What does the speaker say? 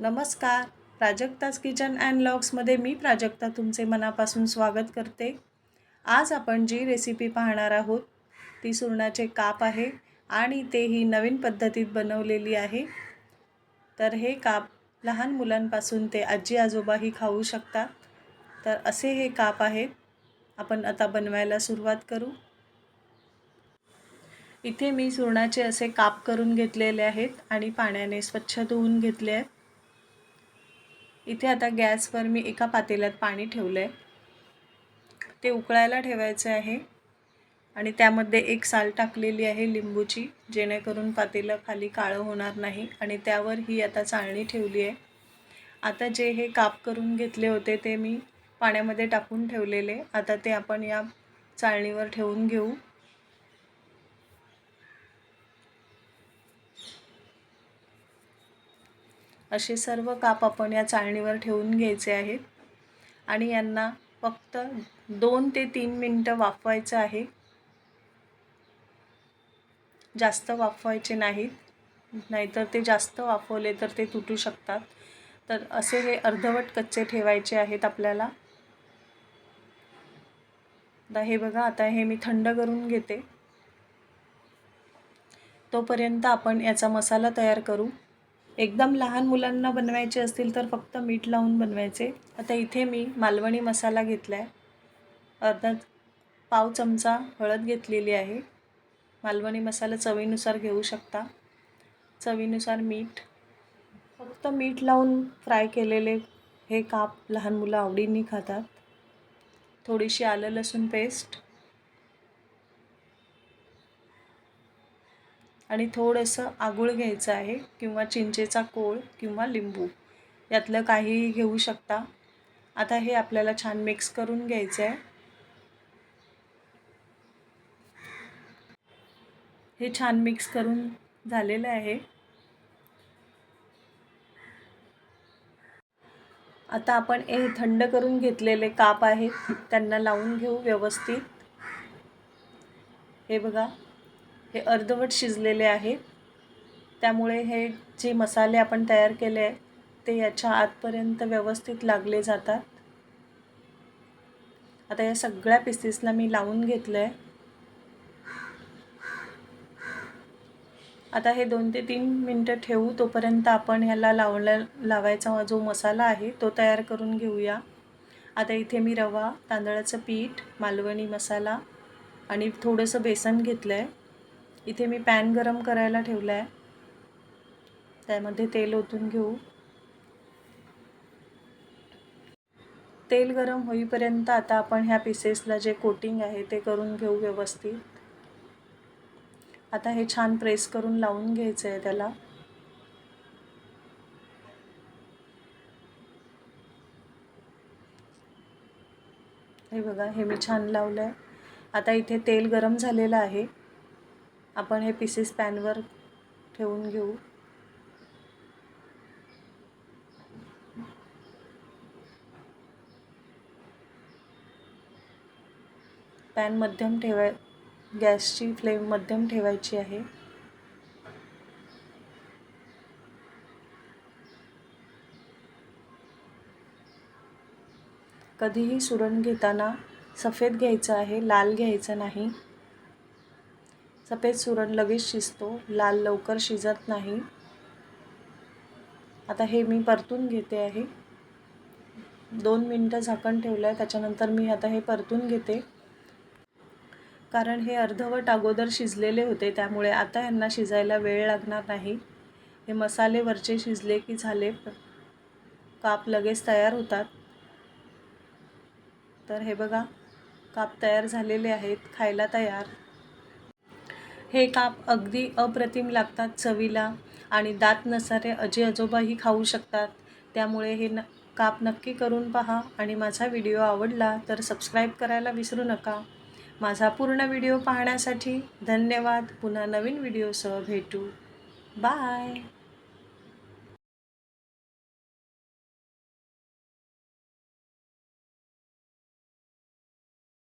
नमस्कार. प्राजक्ताच kitchen and लॉग्समध्ये मी प्राजक्ता तुमचे मनापासून स्वागत करते. आज आपण जी रेसिपी पाहणार आहोत ती सुरणाचे काप आहे आणि तेही नवीन पद्धतीत बनवलेली आहे. तर हे काप लहान मुलांपासून ते आजी आजोबाही खाऊ शकतात. तर असे हे काप आहेत. आपण आता बनवायला सुरुवात करू. इथे मी सुरणाचे असे काप करून घेतलेले आहेत आणि पाण्याने स्वच्छ धुवून घेतले आहेत. इथे आता गॅसवर मी एका पातेल्यात पाणी ठेवलं आहे ते उकळायला ठेवायचं आहे. आणि त्यामध्ये एक साल टाकलेली आहे लिंबूची जेणेकरून पातेलं खाली काळं होणार नाही. आणि त्यावर ही आता चाळणी ठेवली आहे. आता जे हे काप करून घेतले होते ते मी पाण्यामध्ये टाकून ठेवलेले. आता ते आपण या चाळणीवर ठेवून घेऊ. असे सर्व काप आपण या चाळणीवर ठेवून घ्यायचे आहेत. आणि यांना फक्त दोन ते तीन मिनटं वाफवायचं आहे. जास्त वाफवायचे नाहीत. नाहीतर ते जास्त वाफवले तर ते तुटू शकतात. तर असे हे अर्धवट कच्चे ठेवायचे आहेत आपल्याला. आता हे बघा आता हे मी थंड करून घेते. तोपर्यंत आपण याचा मसाला तयार करू. एकदम लहान मुलांना बनवायचे असतील तर फक्त मीठ लावून बनवायचे. आता इथे मी मालवणी मसाला घेतला आहे अर्धा पाव चमचा हळद घेतलेली आहे. मालवणी मसाला चवीनुसार घेऊ शकता. चवीनुसार मीठ. फक्त मीठ लावून फ्राय केलेले हे काप लहान मुलं आवडीने खातात. थोडीशी आलं लसूण पेस्ट. आणि थोडंसं आगूळ घ्यायचं आहे किंवा चिंचेचा कोळ किंवा लिंबू. यातलं काहीही घेऊ शकता. आता हे आपल्याला छान मिक्स करून घ्यायचं आहे. हे छान मिक्स करून झालेलं आहे. आता आपण हे थंड करून घेतलेले काप आहेत त्यांना लावून घेऊ व्यवस्थित. हे बघा. हे अर्धवट शिजलेले आहेत त्यामुळे हे जे मसाले आपण तयार केले आहे ते याच्या आतपर्यंत व्यवस्थित लागले जातात. आता या सगळ्या पिसेसला मी लावून घेतलं आहे आता हे दोन ते तीन मिनटं ठेवू तोपर्यंत आपण ह्याला लावल्या लावायचा जो मसाला आहे तो तयार करून घेऊया. आता इथे मी रवा तांदळाचं पीठ मालवणी मसाला आणि थोडंसं बेसन घेतलं आहे इथे मी पॅन गरम करायला ठेवला आहे त्यामध्ये तेल ओतून घेऊ. तेल गरम होईपर्यंत आता आपण ह्या पीसेसला जे कोटिंग आहे ते करून घेऊ व्यवस्थित. आता हे छान प्रेस करून लावून घ्यायचं आहे त्याला. हे बघा हे मी छान लावलं आहे आता इथे तेल गरम झालेलं आहे. आपण हे पीसेस पॅनवर ठेवून घेऊ. पॅन मध्यम ठेवाय गॅसची फ्लेम मध्यम ठेवायची आहे. कधीही सुरण घेताना सफेद घ्यायचं आहे लाल घ्यायचं नाही. सफेद सुरण लगेच शिजतो. लाल लवकर शिजत नाही. आता हे मी परतून घेते आहे. दोन मिनटं झाकण ठेवलं आहे त्याच्यानंतर मी आता हे परतून घेते. कारण हे अर्धवट अगोदर शिजलेले होते. त्यामुळे आता यांना शिजायला वेळ लागणार नाही. हे मसाले वरचे शिजले की झाले. काप लगेच तयार होतात. तर हे बघा काप तयार झालेले आहेत. खायला तयार. हे काप अगदी अप्रतिम लागतात चवीला आणि दात नसारे अजी आजोबाही खाऊ शकतात. त्यामुळे हे न काप नक्की करून पहा आणि माझा व्हिडिओ आवडला तर सबस्क्राईब करायला विसरू नका. माझा पूर्ण व्हिडिओ पाहण्यासाठी धन्यवाद. पुन्हा नवीन व्हिडिओसह भेटू. बाय.